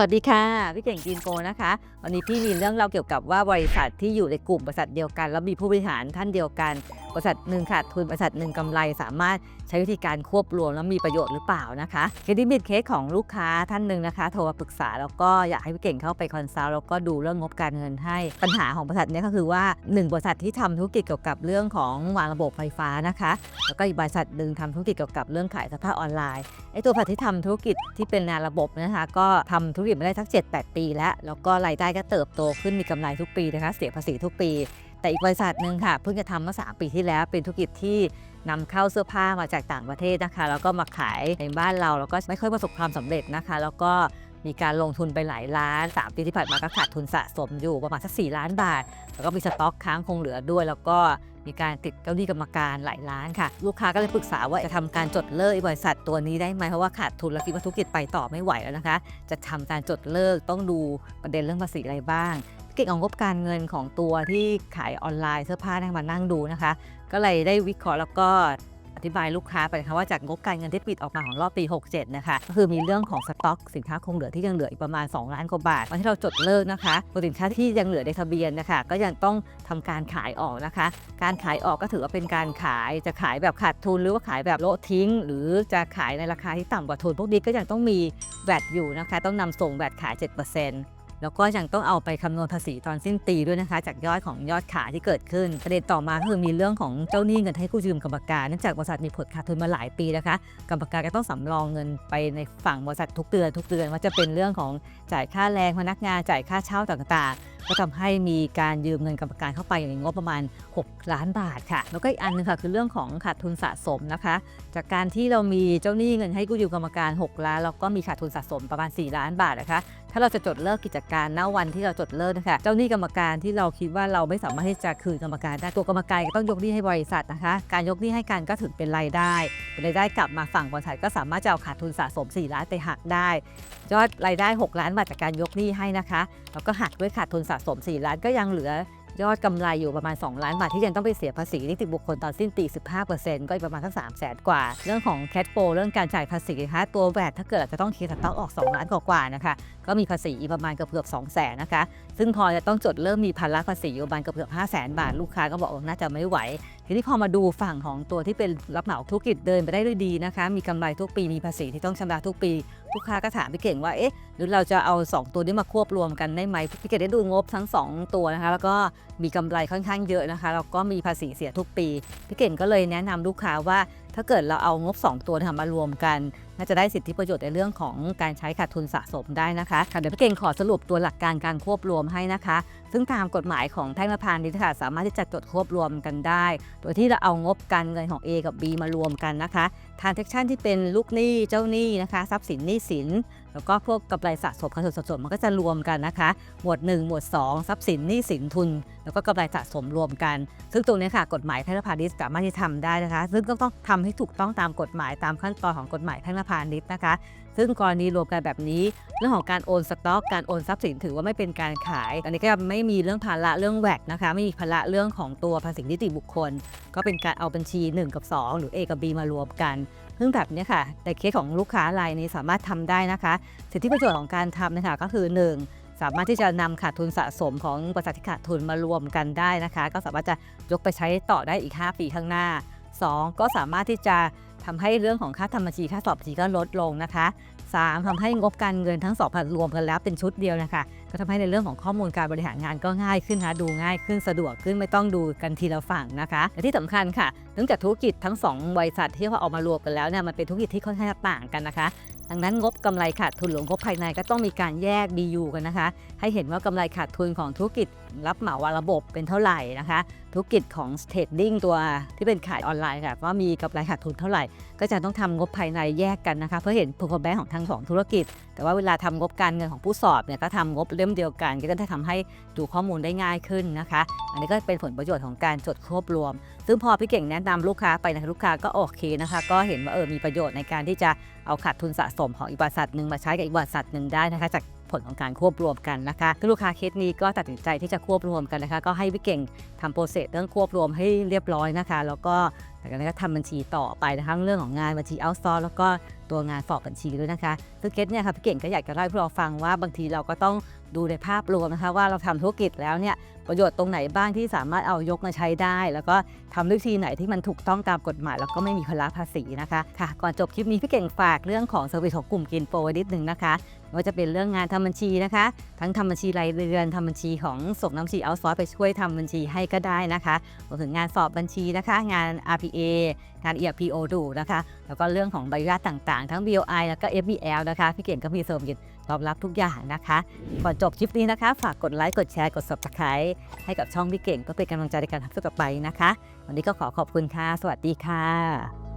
สวัสดีค่ะ พี่เก่งจีนโกนะคะ วันนี้พี่มีเรื่องเราเกี่ยวกับว่าบริษัทที่อยู่ในกลุ่มบริษัทเดียวกัน แล้วมีผู้บริหารท่านเดียวกันบริษัทหนึ่งขาดทุนบริษัทหนึ่งกำไรสามารถใช้วิธีการควบรวมแล้วมีประโยชน์หรือเปล่านะคะเคสนี้เป็นเคสของลูกค้าท่านหนึ่งนะคะ โทรมาปรึกษาแล้วก็อยากให้พี่เก่งเข้าไปคอนซัลท์แล้วก็ดูเรื่องงบการเงินให้ ปัญหาของบริษัทเนี้ก็คือว่าหนึ่งบริษัทที่ทำธุรกิจเกี่ยวกับเรื่องของวางระบบไฟฟ้านะคะ แล้วก็อีกบริษัทหนึ่งทำธุรกิจเกี่ยวกับเรื่องขายสภาพออนไลน์ไอ้ตัวผัดที่ทำธุรกิจที่เป็นงานระบบนะคะ ก็ทำธุรกิจมาได้สัก 7-8 ปี แล้วแล้วก็รายได้ก็เติบโตขึ้นมีกำไรทุกปีนะคะ เสียภาษีทุกปี แต่อีกบริษัทหนึ่งค่ะเพิ่งจะทำเมื่อ3ปีที่แล้วเป็นธุรกิจที่นำเข้าเสื้อผ้ามาจากต่างประเทศนะคะ แล้วก็มาขายในบ้านเราแล้วก็ไม่ค่อยประสบความสำเร็จนะคะ แล้วก็มีการลงทุนไปหลายล้าน3ปีที่ผ่านมาก็ขาดทุนสะสมอยู่ประมาณสัก4ล้านบาท แล้วก็มีสต็อกค้างคงเหลือด้วย แล้วก็มีการติดเจ้าหนี้กรรมการหลายล้านค่ะ ลูกค้าก็เลยปรึกษาว่าจะทำการจดเลิกบริษัทตัวนี้ได้ไหมเพราะว่าขาดทุนแล้วคิดว่าธุรกิจไปต่อไม่ไหวแล้วนะคะ จะทำการจดเลิกต้องดูประเด็นเรื่องภาษีอะไรบ้าง เก่งเอางบการเงินของตัวที่ขายออนไลน์เสื้อผ้านั่งมานั่งดูนะคะ ก็เลยได้วิเคราะห์แล้วก็อธิบายลูกค้าไปนะคะว่าจากงบการเงินที่ปิดออกมาของรอบปี 67 นะคะ ก็คือมีเรื่องของสต็อกสินค้าคงเหลือที่ยังเหลืออีกประมาณ 2 ล้านกว่าบาทวันที่เราจดเลิกนะคะตัวสินค้าที่ยังเหลือในทะเบียนนะคะ ก็ยังต้องทำการขายออกนะคะ การขายออกก็ถือว่าเป็นการขายจะขายแบบขาดทุนหรือว่าขายแบบโละทิ้ง หรือจะขายในราคาที่ต่ำกว่าทุนพวกนี้ก็ยังต้องมีแวดอยู่นะคะ ต้องนำส่งแวดขาย 7% แล้วก็ยังต้องเอาไปคำนวณภาษีตอนสิ้นปีด้วยนะคะ จากยอดของยอดขายที่เกิดขึ้นประเด็นต่อมาคือมีเรื่องของเจ้าหนี้เงินให้กู้ยืมกรรมการเนื่องจากบริษัทมีผลขาดทุนมาหลายปีนะคะกรรมการก็ต้องสำรองเงินไปในฝั่งบริษัททุกเดือนทุกเดือนว่าจะเป็นเรื่องของจ่ายค่าแรงพนักงานจ่ายค่าเช่าต่างๆก็ทำให้มีการยืมเงินกรรมการเข้าไปในงบประมาณ 6 ล้านบาทค่ะ แล้วก็อีกอันหนึงค่ะคือเรื่องของขาดทุนสะสมนะคะ จากการที่เรามีเจ้าหนี้เงินให้กู้ยืมกรรมการ 6 ล้านแล้วก็มีขาดทุนสะสมประมาณ 4 ล้านบาทนะคะถ้าเราจะจดเลิกกิจการณวันที่เราจดเลิกนะคะเจ้าหนี้กรรมการที่เราคิดว่าเราไม่สามารถที่จะคืนกรรมการได้ตัวกรรมการก็ต้องยกหนี้ให้บริษัทนะคะ การยกหนี้ให้กันก็ถือเป็นรายได้เป็นรายได้กลับมาฝั่งบริษัทก็สามารถจะเอาขาดทุนสะสม 4 ล้านไปหักได้ยอดรายได้ 6 ล้านบาทจากการยกหนี้ให้นะคะแล้วก็หักด้วยขาดทุนสะสม 4 ล้านก็ยังเหลือ ยอดกำไรอยู่ประมาณ 2 ล้านบาทที่ยังต้องไปเสียภาษีนิติบุคคลตอนสิ้นปี 15%ก็อีกประมาณสัก3 0 0แสนกว่า เรื่องของแคดโฟเรื่องการจ่ายภาษีนะคะตัวแวดถ้าเกิดจะต้องเคลียร์สต็อกออก 2 ล้านกว่าๆนะคะก็มีภาษีอีกประมาณเกือบเกือบ2แสนนะคะ ซึ่งพอจะต้องจดเริ่มมีภาระภาษีอยู่ประมาณเกือบเกือบ5แสนบาทลูกค้าก็บอกว่าน่าจะไม่ไหว ทีนี้พอมาดูฝั่งของตัวที่เป็นรับเหมาธุรกิจเดินไปได้ด้วยดีนะคะ มีกำไรทุกปีมีภาษีที่ต้องชำระทุกปีลูกค้าก็ถามพี่เก่งว่าเอ๊ะหรือเราจะเอา 2 ตัวนี้มาควบรวมกันได้ไหมพี่เก่งได้ดูงบทั้ง 2 ตัวนะคะ แล้วก็มีกำไรค่อนข้างเยอะนะคะแล้วก็มีภาษีเสียทุกปีพี่เก่งก็เลยแนะนำลูกค้าว่า ถ้าเกิดเราเอางบ 2 ตัวนะคะมารวมกันน่าจะได้สิทธิประโยชน์ในเรื่องของการใช้ขาดทุนสะสมได้นะคะค่ะเดี๋ยวพี่เก่งขอสรุปตัวหลักการการควบรวมให้นะคะ ซึ่งตามกฎหมายของแท่งละพานนี้ค่ะสามารถที่จะจดควบรวมกันได้ โดยที่เราเอางบการเงินของ A กับ B มารวมกันนะคะ transaction ที่เป็นลูกหนี้เจ้าหนี้นะคะ ทรัพย์สินหนี้สินแล้วก็พวกกำไรสะสมขาดทุนสะสมมันก็จะรวมกันนะคะ หมวด 1 หมวด 2 ทรัพย์สินหนี้สินทุน แล้วก็กำไรสะสมรวมกัน ซึ่งตรงนี้ค่ะกฎหมายแพ่งและพาณิชย์สามารถที่ทำได้นะคะ ซึ่งก็ต้องทำให้ถูกต้องตามกฎหมายตามขั้นตอนของกฎหมายแพ่งและพาณิชย์นะคะ ซึ่งกรณีรวมกันแบบนี้ เรื่องของการโอนสต็อกการโอนทรัพย์สินถือว่าไม่เป็นการขาย อันนี้ก็ไม่มีเรื่องภาระเรื่องแวกนะคะไม่มีภาระเรื่องของตัวภาษีนิติบุคคล ก็เป็นการเอาบัญชี 1 กับ 2 หรือ A กับ B มารวมกัน ซึ่งแบบนี้ค่ะในเคสของลูกค้ารายนี้สามารถทำได้นะคะ สิทธิประโยชน์ของการทำนะคะก็คือ 1 สามารถที่จะนำขาดทุนสะสมของบริษัทที่ขาดทุนมารวมกันได้นะคะ ก็สามารถจะยกไปใช้ต่อได้อีก 5 ปีข้างหน้า 2 ก็สามารถที่จะทำให้เรื่องของค่าทำบัญชีค่าสอบบัญชีก็ลดลงนะคะ 3ทำให้งบการเงินทั้งสองพันรวมกันแล้วเป็นชุดเดียวนะคะก็ทำให้ในเรื่องของข้อมูลการบริหารงานก็ง่ายขึ้นนะดูง่ายขึ้นสะดวกขึ้นไม่ต้องดูกันทีละฝั่งนะคะและที่สำคัญค่ะเนื่องจากธุรกิจทั้งสองบริษัทที่เขาเอามารวมกันแล้วเนี่ยมันเป็นธุรกิจที่ค่อนข้างต่างกันนะคะดังนั้นงบกำไรขาดทุนหรืองบภายในก็ต้องมีการแยก BU กันนะคะ ให้เห็นว่ากำไรขาดทุนของธุรกิจรับเหมาวาระบบเป็นเท่าไหร่นะคะธุรกิจของเทรดดิ้งตัวที่เป็นขายออนไลน์ค่ะว่ามีกำไรขาดทุนเท่าไหร่ ก็จะต้องทำงบภายในแยกกันนะคะ เพื่อเห็น performance ของทั้งสองธุรกิจ แต่ว่าเวลาทำงบการเงินของผู้สอบเนี่ยก็ทำงบเล่มเดียวกัน ก็จะทำให้ดูข้อมูลได้ง่ายขึ้นนะคะ อันนี้ก็เป็นผลประโยชน์ของการจดควบรวม ซึ่งพอพี่เก่งแนะนำลูกค้าไปนะคะลูกค้าก็โอเคนะคะ ก็เห็นว่าเออมีประโยชน์ในการที่จะเอาขาดทุนสะสมของอีกบริษัทหนึ่งมาใช้กับอีกบริษัทหนึ่งได้นะคะจาก ผลของการควบรวมกันนะคะคือลูกค้าเคสนี้ก็ตัดสินใจที่จะควบรวมกันนะคะ ก็ให้พี่เก่งทำโปรเซสเรื่องควบรวมให้เรียบร้อยนะคะ แล้วก็จากนั้นก็ทำบัญชีต่อไปนะคะเรื่องของงานบัญชีเอาซอร์แล้วก็ตัวงานสอบบัญชีด้วยนะคะซึ่งเคสเนี่ยค่ะพี่เก่งก็อยากจะเล่าให้พวกเราฟังว่าบางทีเราก็ต้องดูในภาพรวมนะคะว่าเราทำธุรกิจแล้วเนี่ยประโยชน์ตรงไหนบ้างที่สามารถเอายกมาใช้ได้ แล้วก็ทำวิธีไหนที่มันถูกต้องตามกฎหมาย แล้วก็ไม่มีภาระภาษีนะคะค่ะก่อนจบคลิปนี้พี่เก่งฝากเรื่องของเซอร์วิสของกลุ่มกินโปรไว้นิดนึงนะคะว่าจะเป็นเรื่องงานทำบัญชีนะคะ ทั้งทำบัญชีรายเดือนทำบัญชีของส่งน้ำชีเอาซอร์ไปช่วยทำบัญชีให้ก็ได้นะคะรวมถึงงานสอบบัญชีนะคะ งาน RPA การ ERPO ดูนะคะ แล้วก็เรื่องของใบอนุญาตต่างๆ ทั้ง BOI แล้วก็ FBL นะคะ พี่เก่งก็มีเซอร์วิสตอบรับทุกอย่างนะคะ ก่อนจบคลิปนี้นะคะ ฝากกดไลค์ กดแชร์ กด subscribe ให้กับช่องพี่เก่งก็เป็นกำลังใจในการทำต่อไปนะคะ วันนี้ก็ขอขอบคุณค่ะ สวัสดีค่ะ